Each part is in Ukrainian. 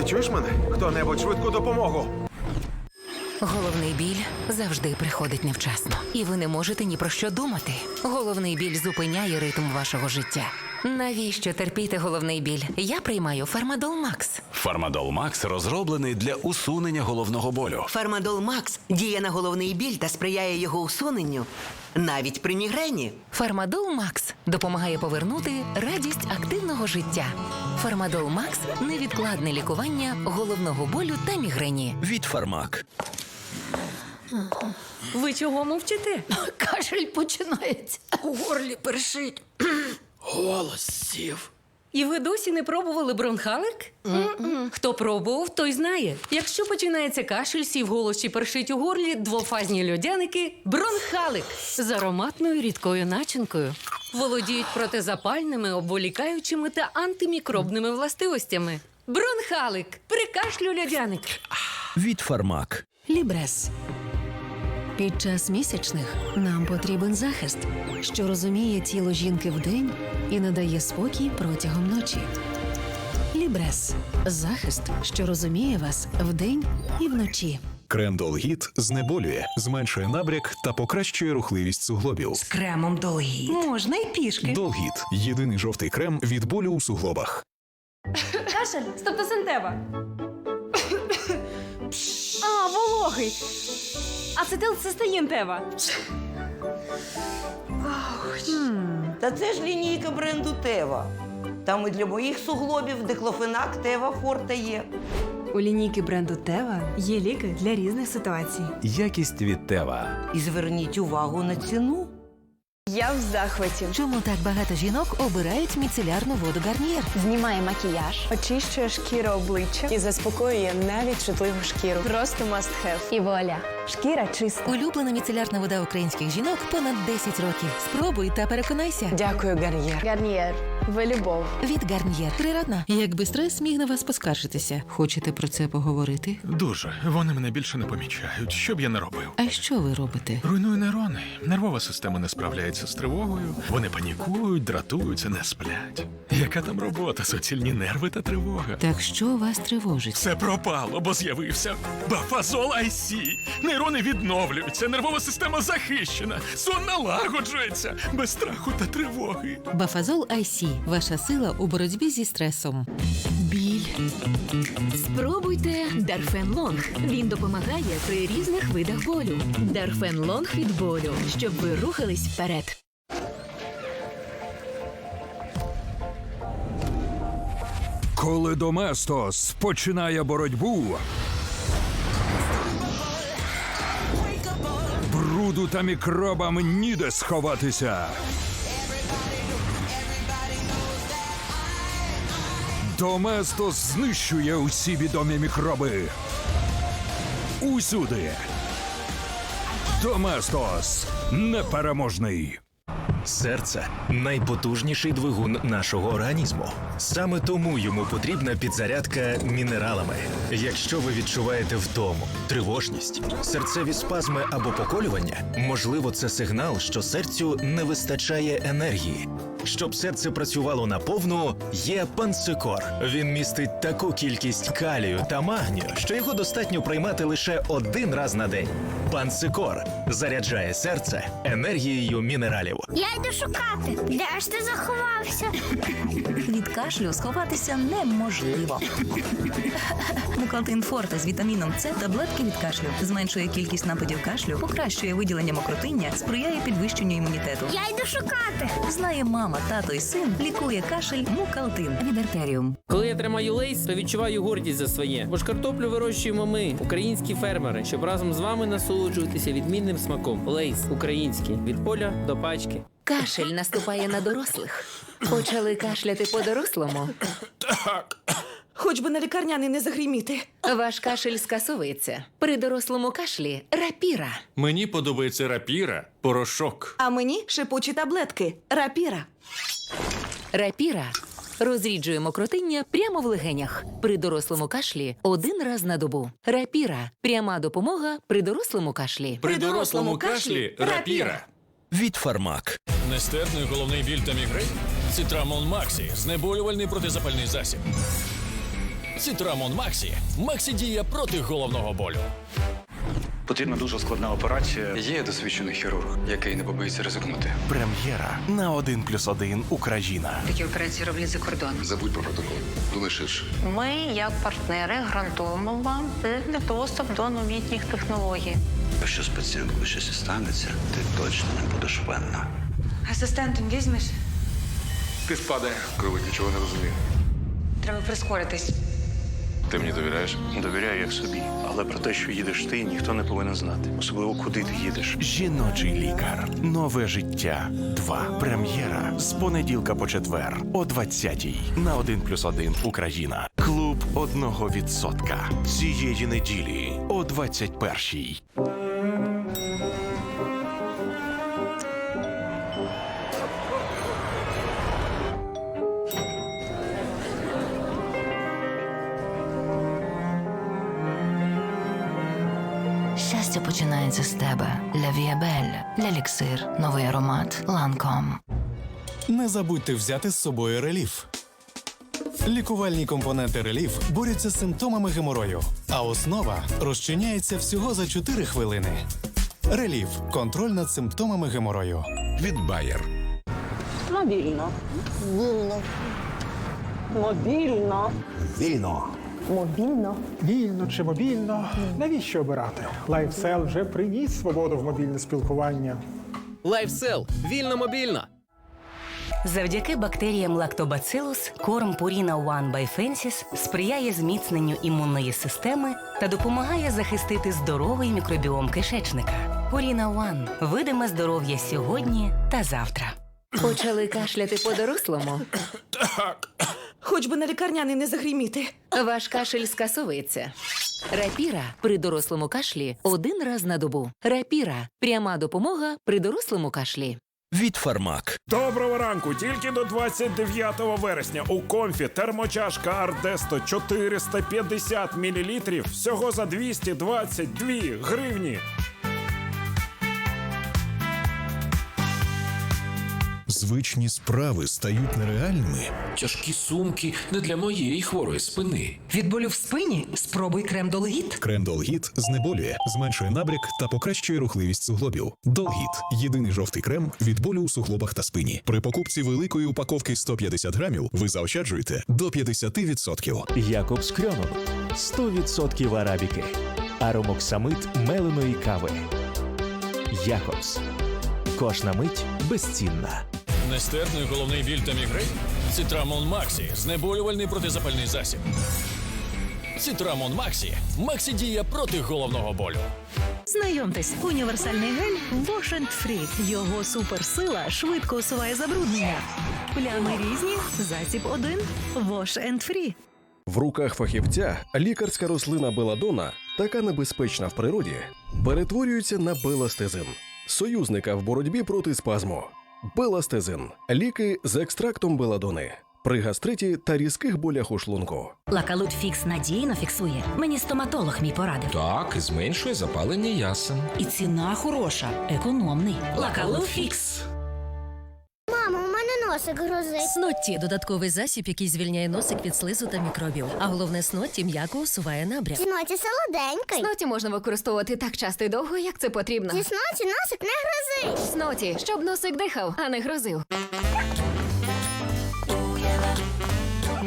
Ти чуєш мене? Хто-небудь швидку допомогу. Головний біль завжди приходить невчасно, і ви не можете ні про що думати. Головний біль зупиняє ритм вашого життя. Навіщо терпіти головний біль? Я приймаю Фармадол Макс. Фармадол Макс розроблений для усунення головного болю. Фармадол Макс діє на головний біль та сприяє його усуненню навіть при мігрені. Фармадол Макс допомагає повернути радість активного життя. Фармадол Макс невідкладне лікування головного болю та мігрені. від Фармак. Ви чого мовчите? Кашель починається. У горлі першить. Голос сів. І ви досі не пробували бронхалик? Хто пробував, той знає. Якщо починається кашель, сів голос чи першить у горлі, двофазні льодяники бронхалик з ароматною рідкою начинкою. Володіють протизапальними, обволікаючими та антимікробними властивостями. Бронхалик при кашлю льодяник. Від Фармак. Лібрес. Під час місячних нам потрібен захист, що розуміє тіло жінки вдень і надає спокій протягом ночі. Лібрес захист, що розуміє вас вдень і вночі. Крем Долгіт знеболює, зменшує набряк та покращує рухливість суглобів. З Кремом долгіт. Можна й пішки. Долгіт єдиний жовтий крем від болю у суглобах. Кашель, стептосинтева. А, вологий. Ацетилцистеїн тева. Та це ж лінійка бренду Тева. Там і для моїх суглобів диклофенак Тева Форте є. У лінійки бренду Тева є ліки для різних ситуацій. Якість від Тева. І зверніть увагу на ціну. Я в захваті. Чому так багато жінок обирають міцелярну воду Гарнієр? Знімає макіяж, очищує шкіру обличчя і заспокоює навіть чутливу шкіру. Просто must have. І вуаля. Шкіра чиста. Улюблена міцелярна вода українських жінок понад 10 років. Спробуй та переконайся. Дякую, Гарнієр. Гарнієр. Ви любов. Від Гарнієр. Природна. Якби стрес міг на вас поскаржитися. Хочете про це поговорити? Дуже. Вони мене більше не помічають. Що б я не робив? А що ви робите? Руйную нейрони. Нервова система не справляється з тривогою. Вони панікують, дратуються, не сплять. Яка там робота? Суцільні нерви та тривога. Так що вас тривожить? Все пропало, бо з'явився бафазол IC. Нейрони відновлюються, нервова система захищена, сон налагоджується без страху та тривоги. Бафазол IC – ваша сила у боротьбі зі стресом. Біль. Спробуйте Дарфен Лонг. Він допомагає при різних видах болю. Дарфен Лонг від болю, щоб ви рухались вперед. Коли Доместос починає боротьбу. Бруду та мікробам ніде сховатися. Доместос знищує усі відомі мікроби. Усюди. Доместос непереможний. Серце найпотужніший двигун нашого організму. Саме тому йому потрібна підзарядка мінералами. Якщо ви відчуваєте втому, тривожність, серцеві спазми або поколювання, можливо, це сигнал, що серцю не вистачає енергії. Щоб серце працювало наповну, є панцикор. Він містить таку кількість калію та магнію, що його достатньо приймати лише один раз на день. Панцикор заряджає серце енергією мінералів. Я йду шукати. Де ж ти заховався? Від кашлю сховатися неможливо. Мукалтин Форте з вітаміном С таблетки від кашлю зменшує кількість нападів кашлю, покращує виділення мокротиння, сприяє підвищенню імунітету. Я йду шукати. Знає мама, тато і син, лікує кашель Мукалтин від артеріум. Коли я тримаю лейс, то відчуваю гордість за своє. Бо ж картоплю вирощуємо ми, українські фермери, щоб разом з вами насолоджуватися відмінним смаком. Лейс український від поля до пачки. Кашель наступає на дорослих. Почали кашляти по-дорослому. Хоч би на лікарняний не загріміти. Ваш кашель скасовується. При дорослому кашлі рапіра. Мені подобається рапіра, порошок. А мені шипучі таблетки. Рапіра. Рапіра розріджує мокротиння прямо в легенях. При дорослому кашлі один раз на добу. Рапіра пряма допомога при дорослому кашлі. При дорослому кашлі рапіра. Від Фармак. Нестерпний головний біль та мігрень? Цитрамон Максі знеболювальний протизапальний засіб. Цитрамон Максі. Максі діє проти головного болю. Потрібна дуже складна операція. Є досвідчений хірург, який не побоїться ризикнути. Прем'єра на 1 плюс 1 Україна. Такі операції роблять за кордоном. Забудь про протокол. Думай. Ми, як партнери, гарантуємо вам доступ до новітніх технологій. Якщо з пацієнткою щось станеться, ти точно не будеш винна. Асистентом візьмеш? Ти спадає, коли нічого не розумію. Треба прискоритись. Ти мені довіряєш? Довіряю як собі. Але про те, що їдеш ти, ніхто не повинен знати. Особливо куди ти їдеш. Жіночий лікар. Нове життя. 2. Прем'єра з понеділка по четвер о 20-й на 1 плюс 1 Україна. Клуб одного відсотка. Цієї неділі о 21-й. Починається з тебе. Ля Віабель, Ля Ліксир, новий аромат, Ланком. Не забудьте взяти з собою реліф. Лікувальні компоненти реліф борються з симптомами геморою, а основа розчиняється всього за 4 хвилини. Реліф контроль над симптомами геморою. Від Bayer. Мобільно. Вільно. Мобільно. Вільно. Мобільно. Вільно чи мобільно? Навіщо обирати? LifeSell вже приніс свободу в мобільне спілкування. Лайфсел. Вільно мобільно. Завдяки бактеріям Lactobacillus корм Purina One by Fences сприяє зміцненню імунної системи та допомагає захистити здоровий мікробіом кишечника. Purina One – видиме здоров'я сьогодні та завтра. Почали кашляти по-дорослому. Так. Хоч би на лікарняний не загріміти. Ваш кашель скасовується. Рапіра при дорослому кашлі один раз на добу. Рапіра пряма допомога при дорослому кашлі. Від Фармак. Доброго ранку! Тільки до 29 вересня у комфі термочашка Ардесто 450 мл всього за 222 гривні. Звичні справи стають нереальними. Тяжкі сумки не для моєї хворої спини. Від болю в спині спробуй крем Долгіт. Крем Долгіт знеболює, зменшує набряк та покращує рухливість суглобів. Долгіт єдиний жовтий крем від болю у суглобах та спині. При покупці великої упаковки 150 грамів ви заощаджуєте до 50%. Якобс Крьонон. 100% арабіки. Аромоксамит меленої кави. Якобс. Кожна мить безцінна. Нестерпний головний біль та мігрень? Цитрамон Максі. Знеболювальний протизапальний засіб. Цитрамон Максі. Максі діє проти головного болю. Знайомтесь, універсальний гель Wash Free. Його суперсила швидко усуває забруднення. Плями різні, засіб один Wash and Free. В руках фахівця лікарська рослина беладона, така небезпечна в природі, перетворюється на беластезин, союзника в боротьбі проти спазму. Беластезин ліки з екстрактом беладони при гастриті та різких болях у шлунку. Лакалут Фікс надійно фіксує. Мені стоматолог мій порадив. Так, зменшує запалення ясен. І ціна хороша, економний. Лакалут Фікс. Носик грозить. Снотті додатковий засіб, який звільняє носик від слизу та мікробів. А головне снотті м'яко усуває набряк. Сноті солоденький. Сноті можна використовувати так часто і довго, як це потрібно. Зі сноті носик не грозить. Сноті, щоб носик дихав, а не грозив.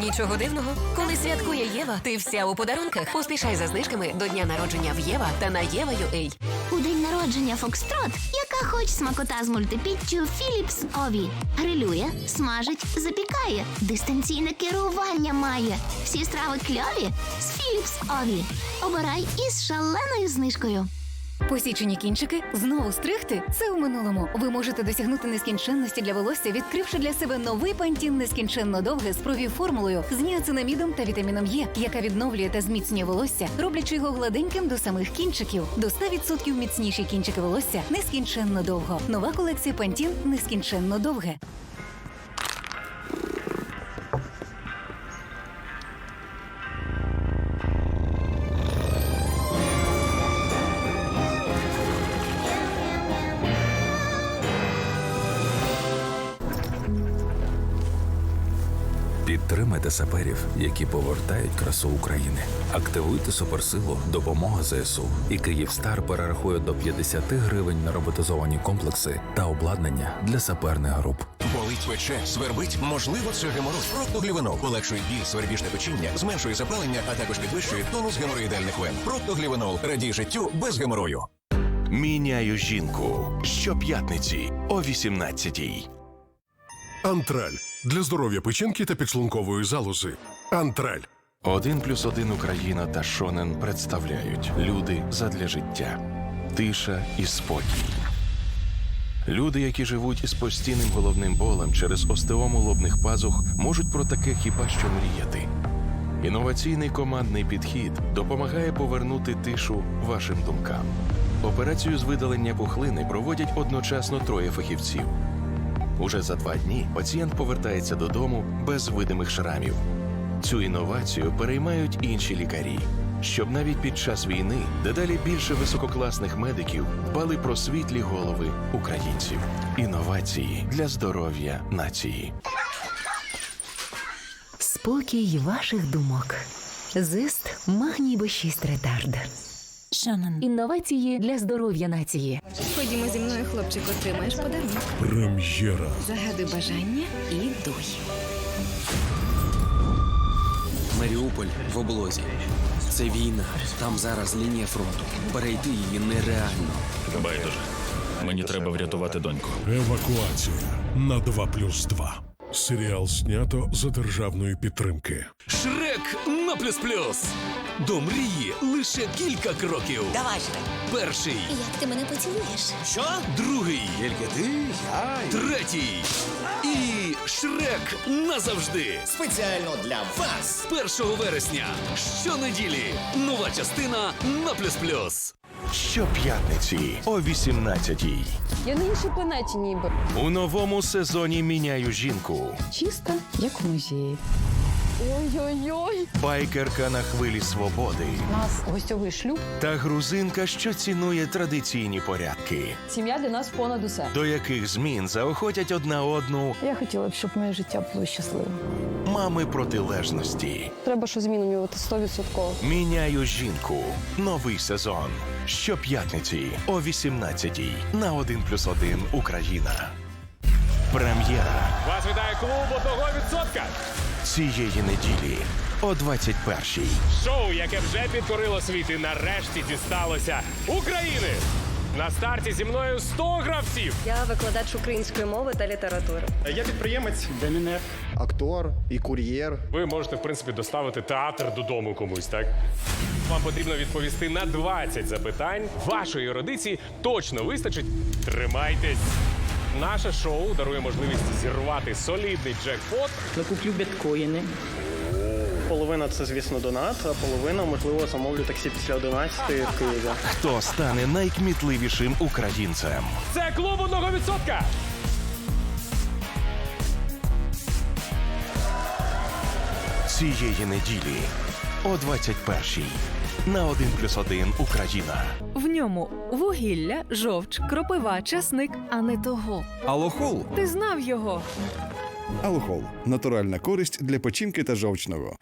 Нічого дивного, коли святкує Єва, ти вся у подарунках. Поспішай за знижками до дня народження в Єва та на Єва.ua. У день народження Фокстрот, яка хоч смакота з мультипіччю Philips Ові. Грилює, смажить, запікає, дистанційне керування має. Всі страви кльові з Philips Ові. Обирай із шаленою знижкою. Посічені кінчики знову стригти це у минулому. Ви можете досягнути нескінченності для волосся, відкривши для себе новий пантін нескінченно довге з провів-формулою з ніацинамідом та вітаміном Е, яка відновлює та зміцнює волосся, роблячи його гладеньким до самих кінчиків. До 100% міцніші кінчики волосся нескінченно довго. Нова колекція пантін нескінченно довге. Підтримуйте Підтримайте саперів, які повертають красу України. Активуйте суперсилу допомога ЗСУ. І Київстар перерахує до 50 гривень на роботизовані комплекси та обладнання для саперних груп. Болить пече, свербить, можливо, це геморой. Проктоглівенол полегшує біль, свербіжне печіння, зменшує запалення, а також підвищує тонус геморроїдальних вен. Проктоглівенол радій життю без геморою. Міняю жінку щоп'ятниці о 18-й. Антраль для здоров'я печінки та підшлункової залози. Антраль. Один плюс один Україна та Шонен представляють люди задля життя, тиша і спокій. Люди, які живуть із постійним головним болем через остеому лобних пазух, можуть про таке хіба що мріяти. Інноваційний командний підхід допомагає повернути тишу вашим думкам. Операцію з видалення пухлини проводять одночасно троє фахівців. Уже за два дні пацієнт повертається додому без видимих шрамів. Цю інновацію переймають інші лікарі, щоб навіть під час війни дедалі більше висококласних медиків дбали про світлі голови українців. Інновації для здоров'я нації. Спокій ваших думок. Зист магній Б6 ретард. Шанан. Інновації для здоров'я нації. Ходімо зі мною, хлопчик, отримаєш подарунок. Прем'єра. Загадуй бажання і дуй. Маріуполь в облозі. Це війна. Там зараз лінія фронту. Перейти її нереально. Байдуже. Мені треба врятувати доньку. Евакуація на 2 плюс 2. Серіал знято за державної підтримки. Шрек на плюс плюс. До мрії лише кілька кроків. Давай, Шрек. Перший, Як ти мене поцілуєш? Що? другий, Тільки ти, я і- третій. І Шрек назавжди. Спеціально для вас. 1 вересня. Щонеділі. Нова частина на плюс плюс. Щоп'ятниці о 18-й. Я на іншій планеті ніби. У новому сезоні міняю жінку. Чисто, як в музеї. Ой-ой-ой. Байкерка на хвилі свободи У нас гостьовий шлюб. та грузинка, що цінує традиційні порядки, Сім'я для нас понад усе. до яких змін заохотять одна одну Я хотіла б, щоб моє життя було щасливим. мами протилежності. Треба щось змінювати 100%. Міняю жінку. Новий сезон. Щоп'ятниці о 18-й на 1+,1 Україна. Прем'єра Вас вітає клуб одного відсотка. Цієї неділі о 21-й. Шоу, яке вже підкорило світ і нарешті дісталося України. На старті зі мною 100 гравців. Я викладач української мови та літератури. Я підприємець, демінер, актор і кур'єр. Ви можете, в принципі, доставити театр додому комусь, так? Вам потрібно відповісти на 20 запитань. Вашої ерудиції точно вистачить. Тримайтесь. Наше шоу дарує можливість зірвати солідний джекпот. Накуплю біткоїни. Половина це, звісно, донат, а половина, можливо, замовлю таксі після 11 в Києві. Хто стане найкмітливішим українцем? Це клуб одного відсотка. Цієї неділі о 21-й на 1+,1 Україна. В ньому вугілля, жовч, кропива, часник, а не того. Алохол. Ти знав його. Алохол натуральна користь для печінки та жовчного.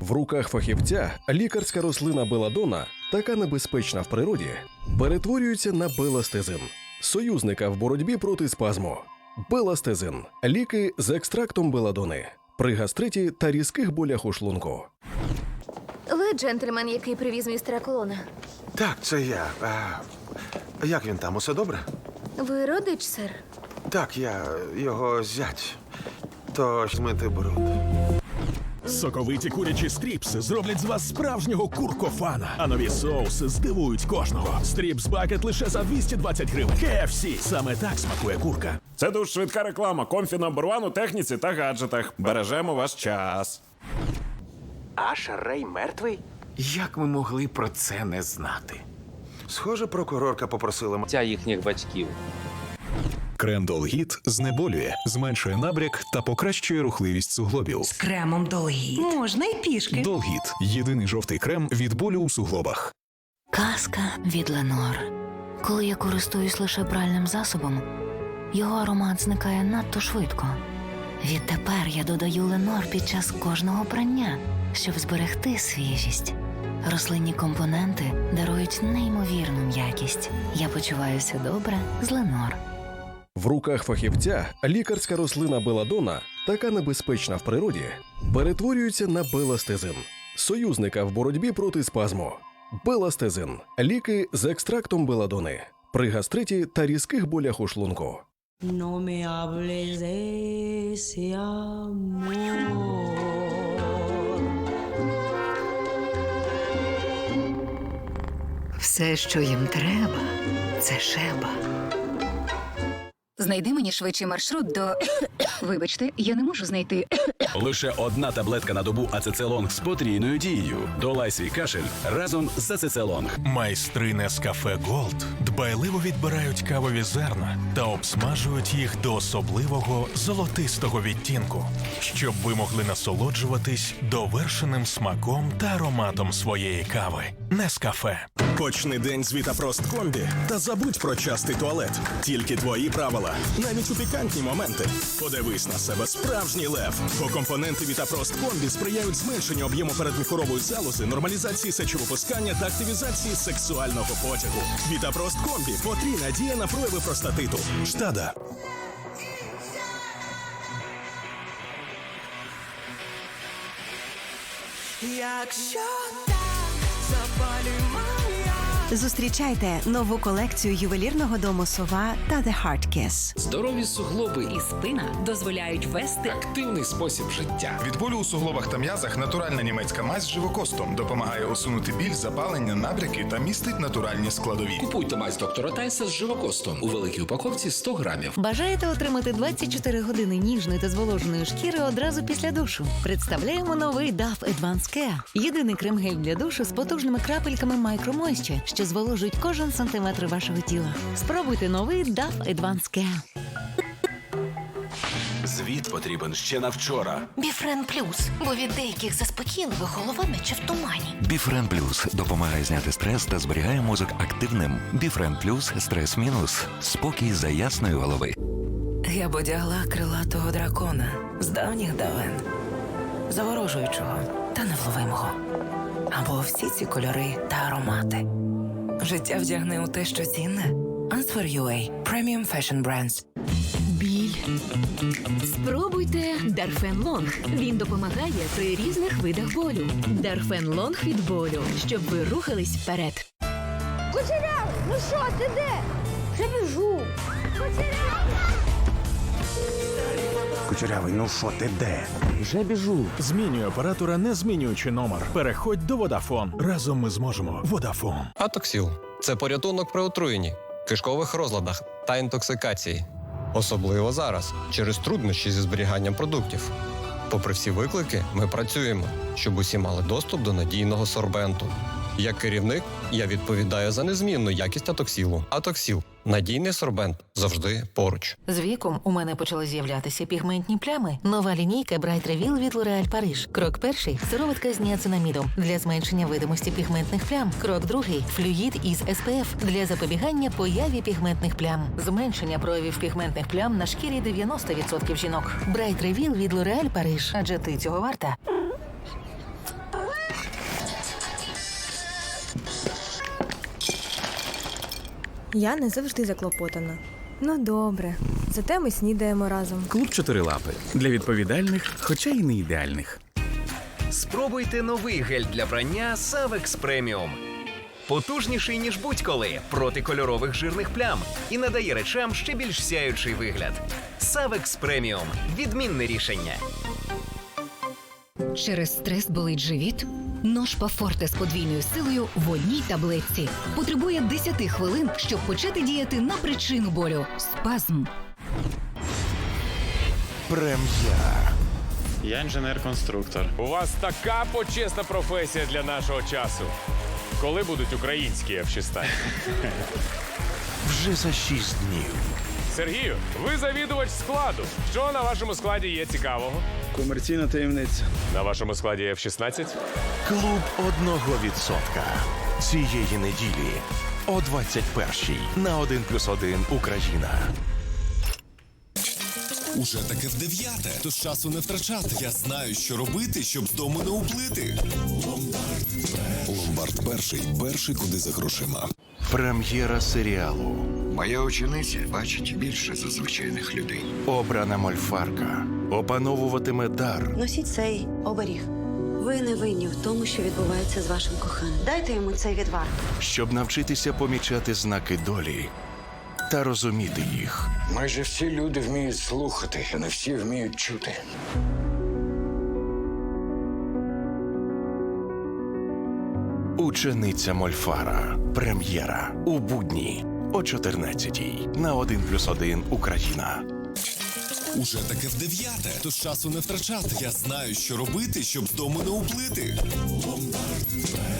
В руках фахівця лікарська рослина беладона, така небезпечна в природі, перетворюється на беластезин, союзника в боротьбі проти спазму. Беластезин ліки з екстрактом беладони при гастриті та різких болях у шлунку. Ви джентльмен, який привіз містера Колона. Так, це я. А, як він там? Усе добре? Ви родич, сер? Так, я його зять. Тож змити бруд. Соковиті курячі стріпси зроблять з вас справжнього куркофана. А нові соуси здивують кожного. Стріпс бакет лише за 220 гривень. KFC. Саме так смакує курка. Це дуже швидка реклама. Комфі номер ван у техніці та гаджетах. Бережемо ваш час. Аш Рей мертвий? Як ми могли про це не знати? Схоже, прокурорка попросила Ця їхніх батьків. Крем Долгіт знеболює, зменшує набряк та покращує рухливість суглобів. Кремом Долгіт. Можна й пішки. Долгіт єдиний жовтий крем від болю у суглобах. Казка від Ленор. Коли я користуюсь лише пральним засобом, його аромат зникає надто швидко. Відтепер я додаю Ленор під час кожного прання, щоб зберегти свіжість. Рослинні компоненти дарують неймовірну м'якість. Я почуваюся добре з Ленор. В руках фахівця лікарська рослина беладона, така небезпечна в природі, перетворюється на беластезин, союзника в боротьбі проти спазму. Беластезин ліки з екстрактом беладони при гастриті та різких болях у шлунку. No me hables de ese amor. Все, що їм треба, це шеба. Знайди мені швидший маршрут до. Вибачте, я не можу знайти. Лише одна таблетка на добу ацецелонг з потрійною дією. Долай свій кашель разом з ацецелонг. Майстри Нескафе Голд дбайливо відбирають кавові зерна та обсмажують їх до особливого золотистого відтінку, щоб ви могли насолоджуватись довершеним смаком та ароматом своєї кави. Нескафе. Почни день з Вітапрост комбі та забудь про частий туалет. Тільки твої правила, навіть у пікантні моменти. Подивись на себе, справжній лев. Бо компоненти Вітапрост комбі сприяють зменшенню об'єму передміхорової залози, нормалізації сечовипускання та активізації сексуального потягу. Вітапрост комбі потрійна дія на прояви простатиту. Штада. Якщо. Зустрічайте нову колекцію ювелірного дому сова та The Heart Kiss. Здорові суглоби і спина дозволяють вести активний спосіб життя. Від болю у суглобах та м'язах натуральна німецька мазь з живокостом допомагає усунути біль, запалення, набряки та містить натуральні складові. Купуйте мазь доктора Тайса з живокостом у великій упаковці 100 грамів. Бажаєте отримати 24 години ніжної та зволоженої шкіри одразу після душу? Представляємо новий DAF Advanced Care. Єдиний крем-гель для душу з потужними крапельками Micro Moisture, що зволожують кожен сантиметр вашого тіла. Спробуйте новий DAF Advanced Care. Звіт потрібен ще на вчора. Біфрен плюс, бо від деяких заспокійливих голова наче в тумані. Біфрен Плюс допомагає зняти стрес та зберігає мозок активним. Біфрен Плюс стрес мінус. Спокій за ясної голови. Я б одягла крилатого дракона з давніх давен, заворожуючого та невловимого. Або всі ці кольори та аромати. Життя вдягне у те, що цінне. Answer UA – Premium Fashion Brands. Біль. Спробуйте Дарфен Лонг. Він допомагає при різних видах болю. Дарфен Лонг від болю, щоб ви рухались вперед. Кучеряв, ну що, ти де? Вже біжу. Кучеряв! Кучерявий, ну що ти де? Вже біжу. Змінюй оператора, не змінюючи номер. Переходь до Водафон. Разом ми зможемо. Водафон. Атоксіл це порятунок при отруєнні, кишкових розладах та інтоксикації. Особливо зараз, через труднощі зі зберіганням продуктів. Попри всі виклики, ми працюємо, щоб усі мали доступ до надійного сорбенту. Як керівник, я відповідаю за незмінну якість атоксілу. Атоксіл надійний сорбент завжди поруч. З віком у мене почали з'являтися пігментні плями. Нова лінійка Bright Reveal від L'Oréal Paris. Крок перший сироватка з ніацинамідом для зменшення видимості пігментних плям. Крок другий флюїд із SPF для запобігання появі пігментних плям. Зменшення проявів пігментних плям на шкірі 90% жінок. Bright Reveal від L'Oréal Paris. Адже ти цього варта. Я не завжди заклопотана. Ну добре, зате ми снідаємо разом. Клуб чотирилапи для відповідальних, хоча й не ідеальних. Спробуйте новий гель для прання Savex Premium. Потужніший, ніж будь-коли, проти кольорових жирних плям і надає речам ще більш сяючий вигляд. Savex Premium – відмінне рішення. Через стрес болить живіт? Ножпа Форте з подвійною силою в одній таблетці. Потребує 10 хвилин, щоб почати діяти на причину болю. Спазм. Прем'єра. Я інженер-конструктор. У вас така почесна професія для нашого часу. Коли будуть українські F-16? Вже за шість днів. Сергію, ви завідувач складу. Що на вашому складі є цікавого? Комерційна таємниця. На вашому складі F-16? Клуб одного відсотка. Цієї неділі о 21-й на 1 плюс 1 Україна. Уже таке в дев'яте. Тож часу не втрачати. Я знаю, що робити, щоб з дому не уплити. Ломбард перший. Перший куди за грошима. Прем'єра серіалу. Моя учениця бачить більше за звичайних людей. Обрана мольфарка опановуватиме дар, Носіть цей оберіг. Ви не винні в тому, що відбувається з вашим коханим. Дайте йому цей відвар. щоб навчитися помічати знаки долі та розуміти їх. Майже всі люди вміють слухати, а не всі вміють чути. Учениця Мольфара. Прем'єра у будні о 14-й на 1+,1 Україна. Уже таке в дев'яте. Тож часу не втрачати. Я знаю, що робити, щоб з дому не уплити.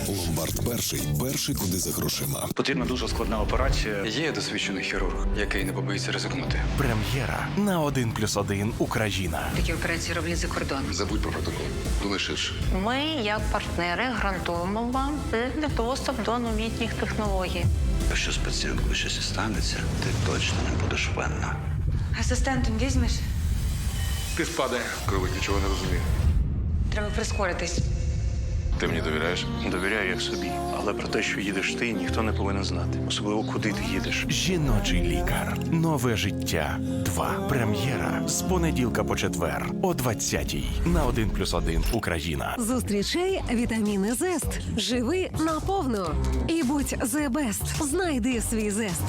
Ломбард перший. Перший куди за грошима. Потрібна дуже складна операція. Є досвідчений хірург, який не побоїться ризикнути. Прем'єра на 1+,1 Україна. Такі операції роблять за кордоном. Забудь про протокол. Думай ширше. Ми, як партнери, гарантуємо вам доступ до новітніх технологій. Якщо з пацієнткою щось станеться, ти точно не будеш винна. Асистентом візьмеш? Ти спаде. Кровик нічого не розуміє. Треба прискоритись. Ти мені довіряєш? Довіряю як собі, але про те, що їдеш ти, ніхто не повинен знати, особливо куди ти їдеш. Жіночий лікар. Нове життя. 2. Прем'єра з понеділка по четвер о 20-й на 1+,1 Україна. Зустрічай вітаміни Зест. Живи наповну. І будь the best. Знайди свій зест.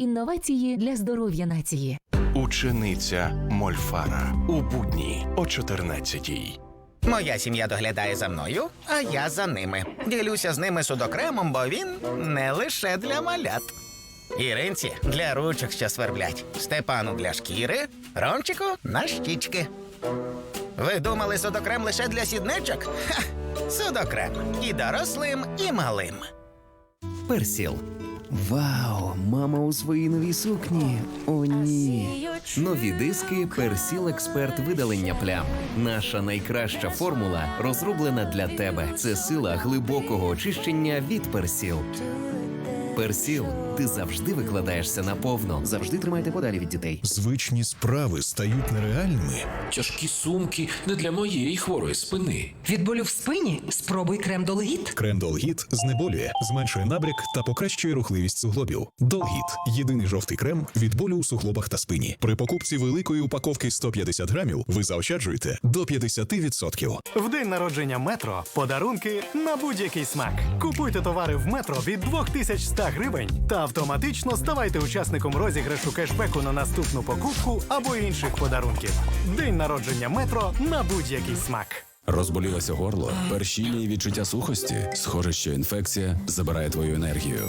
Інновації для здоров'я нації. Учениця Мольфара у будні о 14-й. Моя сім'я доглядає за мною, а я за ними. Ділюся з ними судокремом, бо він не лише для малят. Іринці для ручок, що сверблять, Степану для шкіри, Ромчику на щічки. Ви думали судокрем лише для сідничок? Ха! Судокрем і дорослим, і малим. Персіл. Вау, мама у своїй новій сукні. О, ні. Нові диски Персіл Експерт видалення плям. Наша найкраща формула розроблена для тебе. Це сила глибокого очищення від Персіл. Персіл, ти завжди викладаєшся наповно. Завжди тримайте подалі від дітей. Звичні справи стають нереальними. Тяжкі сумки не для моєї хворої спини. Від болю в спині спробуй крем Долгіт. Крем Долгіт знеболює, зменшує набряк та покращує рухливість суглобів. Долгіт єдиний жовтий крем від болю у суглобах та спині. При покупці великої упаковки 150 грамів ви заощаджуєте до 50%. В день народження метро подарунки на будь-який смак. Купуйте товари в метро від 2100 гривень та автоматично ставайте учасником розіграшу кешбеку на наступну покупку або інших подарунків. День народження метро на будь-який смак. Розболілося горло, першіння і відчуття сухості. Схоже, що інфекція забирає твою енергію.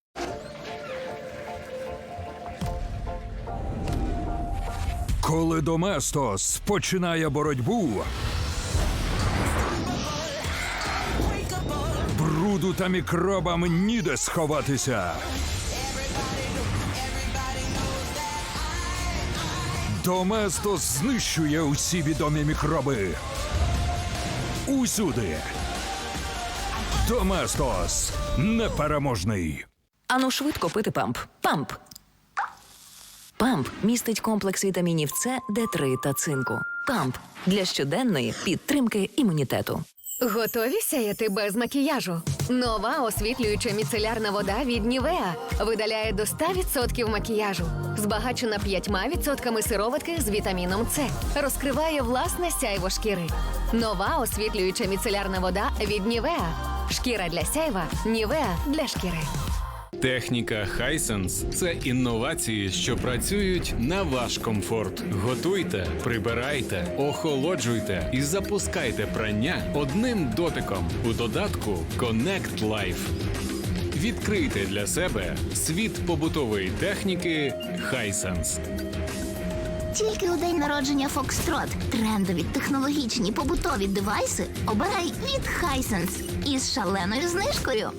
Коли Доместос починає боротьбу, бруду та мікробам ніде сховатися. Доместос знищує усі відомі мікроби. Усюди. Доместос непереможний. Ану швидко пити памп. Памп. Памп містить комплекс вітамінів С, Д3 та цинку. Памп для щоденної підтримки імунітету. Готові сяяти без макіяжу? Нова освітлююча міцелярна вода від Нівеа видаляє до 100% макіяжу. Збагачена 5% сироватки з вітаміном С. Розкриває власне сяйво шкіри. Нова освітлююча міцелярна вода від Нівеа. Шкіра для сяйва, Нівеа для шкіри. Техніка Hisense – це інновації, що працюють на ваш комфорт. Готуйте, прибирайте, охолоджуйте і запускайте прання одним дотиком у додатку Connect Life. Відкрийте для себе світ побутової техніки Hisense. Тільки у день народження Фокстрот. Трендові технологічні побутові девайси обирай від Hisense із шаленою знижкою.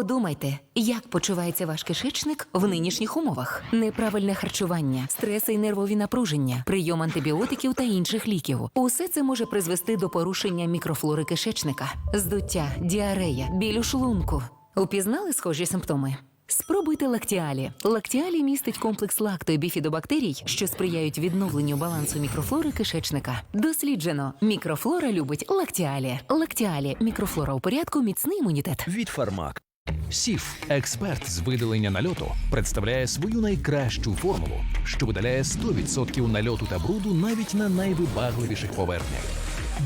Подумайте, як почувається ваш кишечник в нинішніх умовах: неправильне харчування, стреси і нервові напруження, прийом антибіотиків та інших ліків. Усе це може призвести до порушення мікрофлори кишечника, здуття, діарея, біль шлунку. Упізнали схожі симптоми? Спробуйте лактіалі. Лактіалі містить комплекс лакто і біфідобактерій, що сприяють відновленню балансу мікрофлори кишечника. Досліджено, мікрофлора любить лактіалі. Лактіалі мікрофлора у порядку, міцний імунітет. Від Фармак. Сіф, експерт з видалення нальоту, представляє свою найкращу формулу, що видаляє 100% нальоту та бруду навіть на найвибагливіших поверхнях,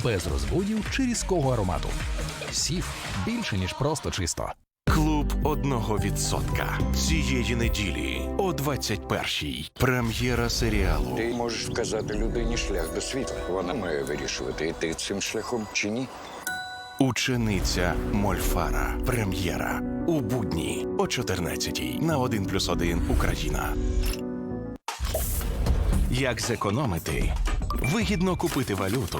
без розводів чи різкого аромату. Сіф більше ніж просто чисто. Клуб одного відсотка цієї неділі о 21-й. Прем'єра серіалу. Ти можеш вказати людині шлях до світла. Вона має вирішувати, йти цим шляхом чи ні. Учениця Мольфара. Прем'єра у будні о 14-й на 1+,1 Україна. Як зекономити? Вигідно купити валюту,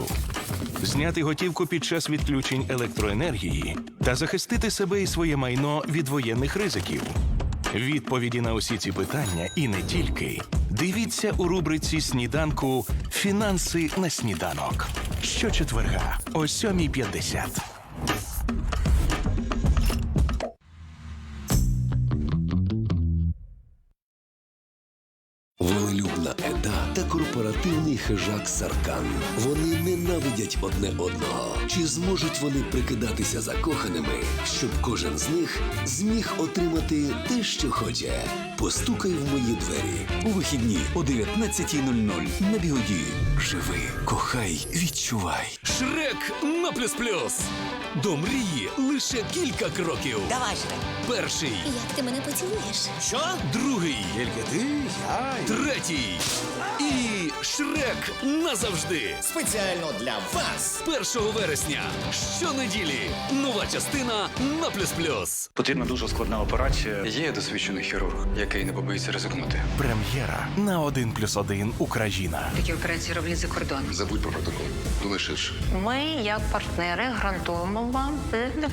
зняти готівку під час відключень електроенергії та захистити себе і своє майно від воєнних ризиків. Відповіді на усі ці питання і не тільки. Дивіться у рубриці сніданку Фінанси на сніданок. Щочетверга о 7.50. Волелюбна Еда та корпоративний хижак Саркан. Вони ненавидять одне одного. Чи зможуть вони прикидатися закоханими, щоб кожен з них зміг отримати те, що хоче? Постукай в мої двері у вихідні о 19.00 на бігоді. Живи, кохай, відчувай. Шрек на плюс плюс. До мрії лише кілька кроків. Давай Шрек. Перший, Як ти мене поцілуєш? Що? другий, Тільки ти, я. третій і Шрек назавжди. Спеціально для вас. 1 вересня. Щонеділі. Нова частина на плюс плюс. Потрібна дуже складна операція. Є досвідчений хірург, який не побоїться ризикнути. Прем'єра на 1+,1 Україна. Такі операції роблять за кордоном. Забудь про протокол. Думай ширше. Ми, як партнери, гарантуємо вам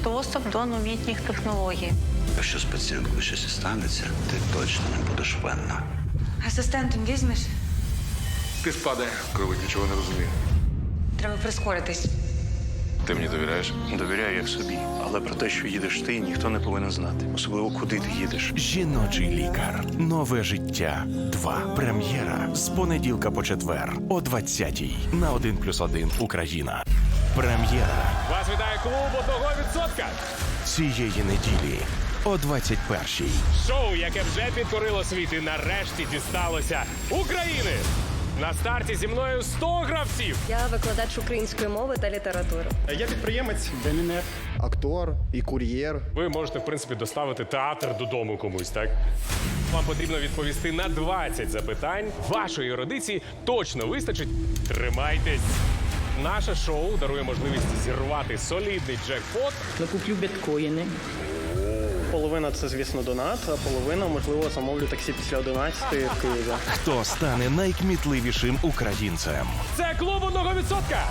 доступ до новітніх технологій. Якщо з пацієнткою щось станеться, ти точно не будеш винна. Асистентом візьмеш? Ти спаде, коли нічого не розумію. Треба прискоритись. Ти мені довіряєш? Довіряю як собі. Але про те, що їдеш ти, ніхто не повинен знати. Особливо куди ти їдеш. Жіночий лікар. Нове життя. 2. Прем'єра з понеділка по четвер о 20-й на 1+,1 Україна. Прем'єра Вас вітає клуб одного відсотка. цієї неділі о 21-й. Шоу, яке вже підкорило світ і нарешті дісталося України. На старті зі мною 100 гравців. Я викладач української мови та літератури. Я підприємець, ДНР, актор і кур'єр. Ви можете, в принципі, доставити театр додому комусь, так? Вам потрібно відповісти на 20 запитань. Вашої ерудиції точно вистачить. Тримайтесь. Наше шоу дарує можливість зірвати солідний джекпот. Накуплю біткоїни. Половина це, звісно, донат, а половина, можливо, замовлю таксі після 11 в Києві. Хто стане найкмітливішим українцем Це клуб одного відсотка.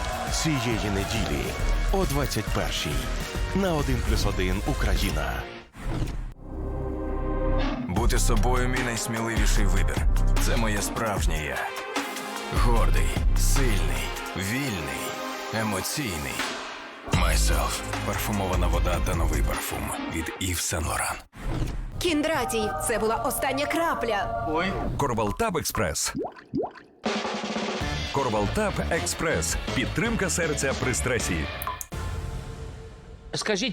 цієї неділі о 21-й на 1+,1 Україна. Бути собою мій найсміливіший вибір. Це моє справжнє я. Гордий, сильний, вільний, емоційний. Myself. Парфумована вода та новий парфум від Ів Сен Лоран. Кіндратій, це була остання крапля. Ой. Корвалтаб Експрес. Корвалтаб Експрес. Підтримка серця при стресі. Скажіть,